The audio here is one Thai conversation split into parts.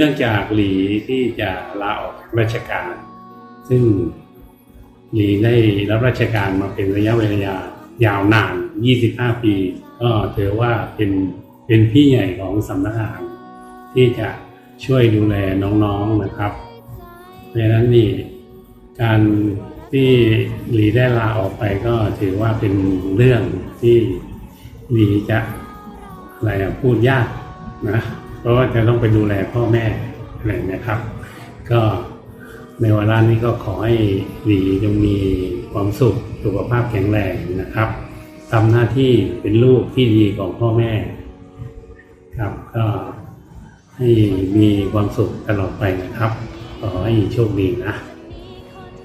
นื่องจากหลีที่จะลาออกราชการ ซึ่งหลีได้รับราชการมาเป็นระยะเวลายาวนาน 25 ปี ก็ถือว่าเป็นเป็นพี่ใหญ่ของสำนักงานที่จะช่วยดูแลน้องๆนะครับเพราะฉะนั้นนี่การที่หลีได้ลาออกไปก็ถือว่าเป็นเรื่องที่หลีจะอะไรพูดยากนะ เพราะว่าจะต้องไปดูแลพ่อแม่อะไรนะครับ ก็ในวาระนี้ก็ขอให้หลีจงมีความสุขสุขภาพแข็งแรงนะครับทำหน้าที่เป็นลูกที่ดีของพ่อแม่ ครับก็ให้มีความสุขตลอดไปนะครับ ขอให้โชคดีนะ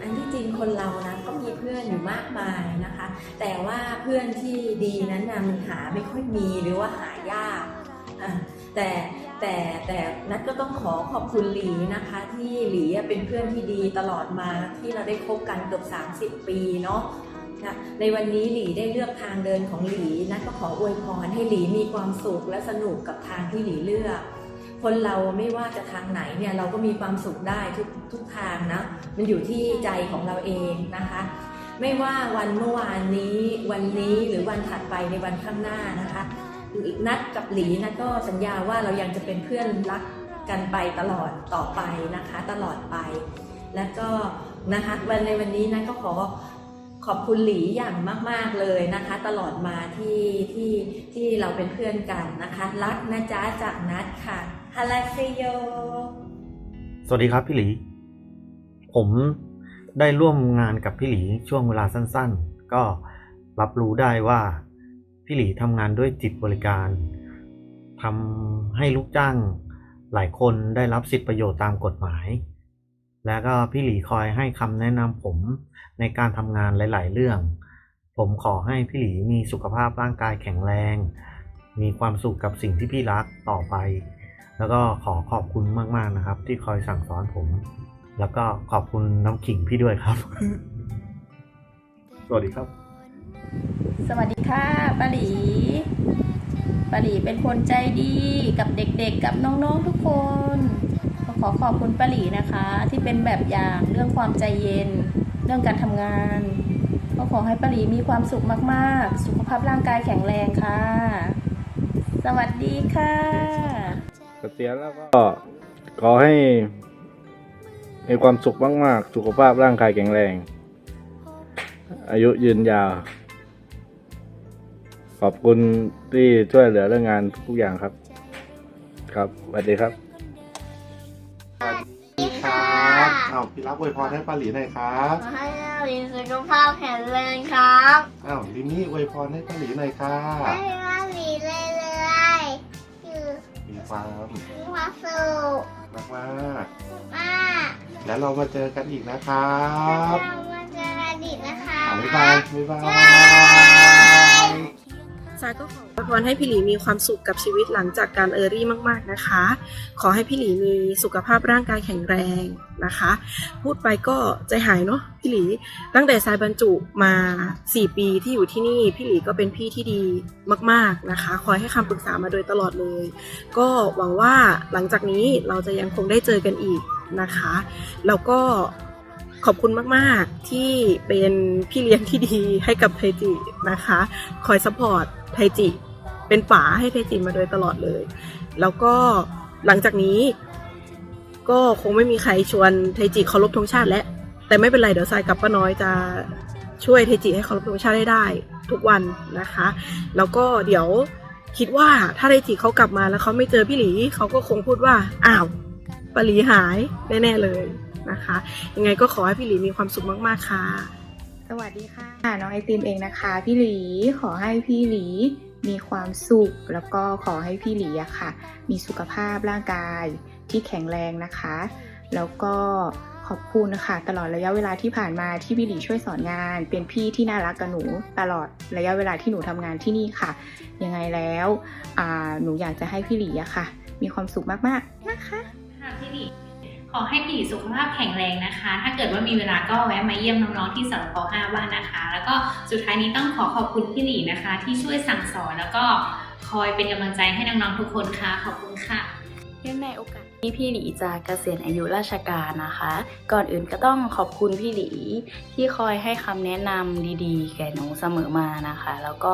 อันที่จริงคนเรานะก็มีเพื่อนอยู่มากมายนะคะ แต่ว่าเพื่อนที่ดีนั้นนะมันหาไม่ค่อยมีหรือว่าหายากอะแต่ แต่แต่นัทก็ต้องขอขอบคุณหลีนะคะ ที่หลีเป็นเพื่อนที่ดีตลอดมาที่เราได้คบกันเกือบ30 ปีเนาะนะในวันนี้หลีได้เลือกทางเดินของหลีนัทก็ขออวยพรให้หลีมีความสุขและสนุกกับทางที่หลีเลือกคนเราไม่ว่าจะทางไหนเนี่ยเราก็มีความสุขได้ทุกทุกทางนะ มันอยู่ที่ใจของเราเองนะคะ ไม่ว่าวันเมื่อวานนี้ วันนี้หรือวันถัดไปในวันข้างหน้านะคะ นัดกับหลีนัดก็สัญญาว่าเรายังจะเป็นเพื่อนรักกันไปตลอดต่อไปนะคะ ตลอดไป แล้วก็นะคะวันในวันนี้นัดก็ขอขอบคุณหลีอย่างมาก ๆเลยนะคะ ตลอดมาที่ที่ที่เราเป็นเพื่อนกันนะคะ รักนะจ๊ะจากนัดค่ะฮาลาเซโยสวัสดีครับพี่หลี ผมได้ร่วมงานกับพี่หลีช่วงเวลาสั้นๆ ก็รับรู้ได้ว่า พี่หลีทำงานด้วยจิตบริการทำให้ลูกจ้างหลายคนได้รับสิทธิประโยชน์ตามกฎหมาย แล้วก็พี่หลีคอยให้คำแนะนำผมในการทำงานหลาย ๆ เรื่อง ผมขอให้พี่หลีมีสุขภาพร่างกายแข็งแรง มีความสุขกับสิ่งที่พี่รักต่อไป แล้วก็ขอขอบคุณมาก ๆ นะครับ ที่คอยสั่งสอนผม แล้วก็ขอบคุณน้ำขิงพี่ด้วยครับ สวัสดีครับ สวัสดีค่ะป้าหลีป้าหลีเป็นคนใจดีกับเด็กๆ กับน้องๆทุกคนขอขอบคุณป้าหลีนะคะ ที่เป็นแบบอย่างเรื่องความใจเย็น เรื่องการทำงาน ก็ขอให้ป้าหลีมีความสุขมากๆ สุขภาพร่างกายแข็งแรงค่ะ สวัสดีค่ะเกษียณแล้วก็ขอให้มีความสุขมากๆ สุขภาพร่างกายแข็งแรง อายุยืนยาว อบคุณที่ช่วยเหลือเรื่องงานทุกอย่างครับ ครับสวัสดีครับครับอ้าวพี่รับอวยพรให้ป้าหลีหน่อยครับขอให้เรามีสุขภาพแข็งแรงครับอ้าวลิมี่อวยพรให้ป้าหลีหน่อยค่ะให้เราหลีเรื่อยๆอยู่มีความมีความสุขมากมากมากๆแล้วเรามาเจอกันอีกนะครับเรามาเจอกันอีกนะคะอ่าบ๊ายบายบ๊ายบาย ซายก็ขออวยพรให้พี่หลีมีความสุขกับชีวิตหลังจากการเออรี่มาก ๆนะคะ ขอให้พี่หลีมีสุขภาพร่างกายแข็งแรงนะคะ พูดไปก็ใจหายเนาะพี่หลี ตั้งแต่สายบรรจุมา 4 ปีที่อยู่ที่นี่พี่หลีก็เป็นพี่ที่ดีมาก ๆนะคะ คอยให้คำปรึกษามาโดยตลอดเลย ก็หวังว่าหลังจากนี้เราจะยังคงได้เจอกันอีกนะคะ แล้วก็ขอบคุณมาก ๆ ที่เป็นพี่เลี้ยงที่ดีให้กับไทจินะคะ คอยซัพพอร์ต ไทจิ เป็นป๋าให้ไทจิมาโดยตลอดเลย แล้วก็หลังจากนี้ ก็คงไม่มีใครชวนไทจิเคารพธงชาติแล้วแต่ไม่เป็นไรเดี๋ยวทรายกับป้าน้อยจะช่วยไทจิให้เคารพธงชาติให้ได้ ทุกวันนะคะ แล้วก็เดี๋ยวคิดว่าถ้าไทจิเขากลับมาแล้วเขาไม่เจอพี่หลีเขาก็คงพูดว่าอ้าวปาหลีหายแน่ๆเลยนะคะ ยังไงก็ขอให้พี่หลีมีความสุขมากๆค่ะ สวัสดีค่ะ น้องไอติมเองนะคะ พี่หลีขอให้พี่หลีมีความสุข แล้วก็ขอให้พี่หลีอะค่ะ มีสุขภาพร่างกายที่แข็งแรงนะคะ แล้วก็ขอบคุณนะคะตลอดระยะเวลาที่ผ่านมาที่พี่หลีช่วยสอนงาน เป็นพี่ที่น่ารักกับหนูตลอดระยะเวลาที่หนูทำงานที่นี่ค่ะ ยังไงแล้วหนูอยากจะให้พี่หลีอะค่ะ มีความสุขมากๆนะคะค่ะพี่หลี ขอให้พี่สุขภาพแข็งแรงนะคะ ถ้าเกิดว่ามีเวลาก็แวะมาเยี่ยมน้องๆที่สรป .5 บ้านนะคะ แล้วก็สุดท้ายนี้ต้องขอขอบคุณพี่หลีนะคะ ที่ช่วยสั่งสอนแล้วก็คอยเป็นกำลังใจให้น้องๆทุกคนค่ะ ขอบคุณค่ะเนื่องในโอกาสที่พี่หลีจะเกษียณอายุราชการนะคะ ก่อนอื่นก็ต้องขอบคุณพี่หลีที่คอยให้คำแนะนำดีๆ แก่หนูเสมอมานะคะ แล้วก็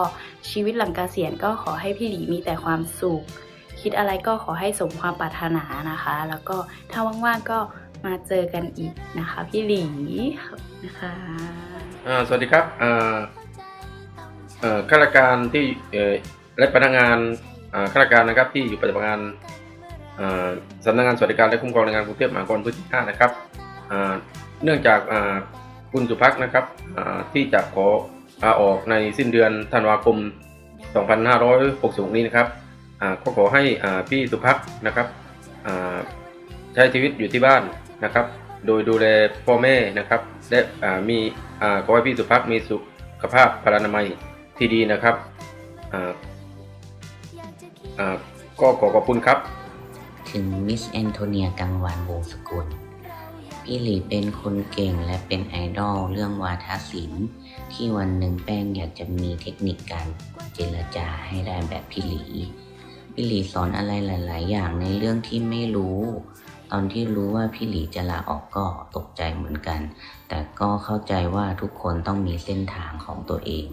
ชีวิตหลังเกษียณก็ขอให้พี่หลีมีแต่ความสุข คิดอะไรก็ขอให้สมความปรารถนานะคะ แล้วก็ถ้าว่างๆก็มาเจอกันอีกนะคะ พี่หลีขอบนะคะสวัสดีครับข้าราชการที่และพนักงานข้าราชการนะครับที่อยู่ปฏิบัติงานอ่าสำนักงานสวัสดิการและคุ้มครองแรงงานกรุงเทพมหานครพื้นที่5นะครับเนื่องจากคุณสุภักนะครับที่จะขอออกในสิ้นเดือนธันวาคม 2566นี้นะครับ ก็ขอให้พี่สุภักนะครับใช้ชีวิตอยู่ที่บ้านนะครับ โดยดูแลพ่อแม่นะครับและมีขอให้พี่สุภักมีสุขภาพพลานามัยที่ดีนะครับก็ขอขอบคุณครับ ถึงมิสแอนโทเนียกังวานวงสกุลพี่หลีเป็นคนเก่งและเป็นไอดอลเรื่องวาทศิลป์ที่วันหนึ่งแป้งอยากจะมีเทคนิคการเจรจาให้ได้แบบพี่หลี พี่หลีสอนอะไรหลาย ๆ อย่างในเรื่องที่ไม่รู้ ตอนที่รู้ว่าพี่หลีจะลาออกก็ตกใจเหมือนกัน แต่ก็เข้าใจว่าทุกคนต้องมีเส้นทางของตัวเอง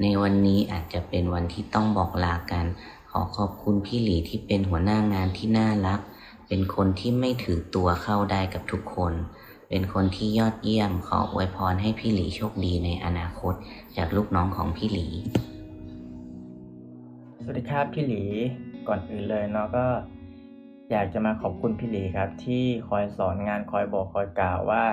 ในวันนี้อาจจะเป็นวันที่ต้องบอกลากัน ขอขอบคุณพี่หลีที่เป็นหัวหน้างานที่น่ารัก เป็นคนที่ไม่ถือตัวเข้าได้กับทุกคน เป็นคนที่ยอดเยี่ยมขออวยพรให้พี่หลีโชคดีในอนาคต จากลูกน้องของพี่หลี สวัสดีครับพี่หลีก่อนอื่นเลยเนาะก็ อยากจะมาขอบคุณพี่หลีครับ ที่คอยสอนงานคอยบอกคอยกล่าวว่า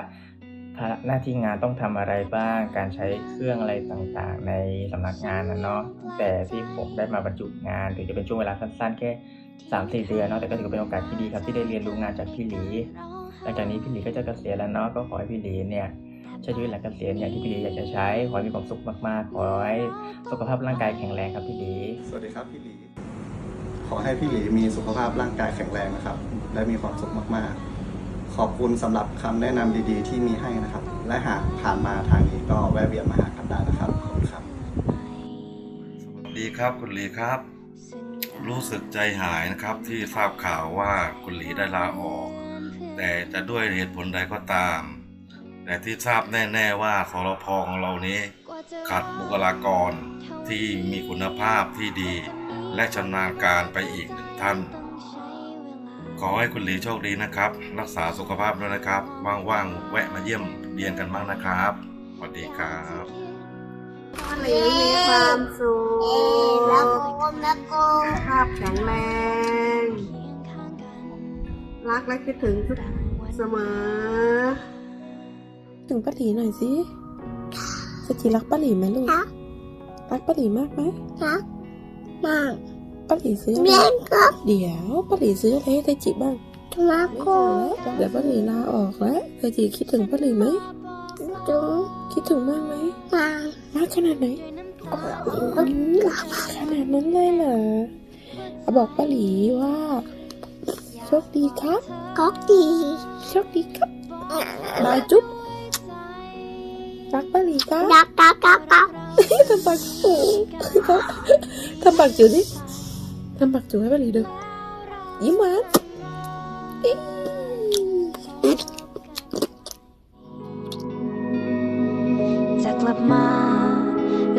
ภาระหน้าที่งานต้องทำอะไรบ้าง การใช้เครื่องอะไรต่างๆ ในสำนักงานนะเนาะแต่ที่ผมได้มาบรรจุงานถึงจะเป็นช่วงเวลาสั้นๆ แค่สามสี่เดือนเนาะแต่ก็ถือว่าเป็นโอกาสที่ดีครับที่ได้เรียนรู้งานจากพี่หลีหลังจากนี้พี่หลีก็จะเกษียณแล้วเนาะก็ขอให้พี่หลีเนี่ย ใช้ชีวิตหลังเกษียณอย่างที่พี่หลีอยากจะใช้ ขอให้มีความสุขมากๆ ขอให้สุขภาพร่างกายแข็งแรงครับพี่หลีสวัสดีครับพี่หลี ขอให้พี่หลีมีสุขภาพร่างกายแข็งแรงนะครับ และมีความสุขมากๆ ขอบคุณสำหรับคำแนะนำดีๆ ที่มีให้นะครับ และหากผ่านมาทางนี้ก็แวะเวียนมาหากันได้นะครับขอบคุณครับ ดีครับคุณหลีครับ รู้สึกใจหายนะครับที่ทราบข่าวว่าคุณหลีได้ลาออก แต่จะด้วยเหตุผลใดก็ตาม แต่ที่ทราบแน่ๆว่าสรพของเรานี้ขาดบุคลากรที่มีคุณภาพที่ดี และชำนาญการไปอีกหนึ่งท่าน ขอให้คุณหลีโชคดีนะครับ รักษาสุขภาพด้วยนะครับ ว่างๆแวะมาเยี่ยมเยียนกันบ้างนะครับสวัสดีครับหลีมีความสุขแล้วก็แล้วก็ภาพแข็งแรงรักและคิดถึงทุกเสมอ ถึงป้าหลีหน่อยสิสจิรักป้าหลีไหมลูก รักป้าหลีมากไหมรักมากป้าหลีซื้ออะไรเดี๋ยวป้าหลีซื้ออะไรให้เตจิบ้างรักก็เดี๋ยวป้าหลีลาออกแล้วเตจิคิดถึงป้าหลีไหมถึงคิดถึงมากไหมมากมากขนาดไหนขนาดนั้นเลยเหรอเอาบอกป้าหลีว่าโชคดีครับก็ดีโชคดีครับบายจุ๊บ รักป้าหลีครับรักรักรักรักทำปากจูทำปากจูดิทำปากจูให้ป้าหลีดูยิ้มหวานอิ๊งจะกลับมา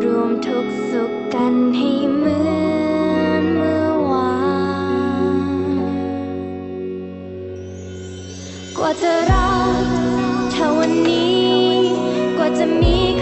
รวมทุกข์สุขกันให้เหมือนเมื่อวาน กว่าจะรัก เท่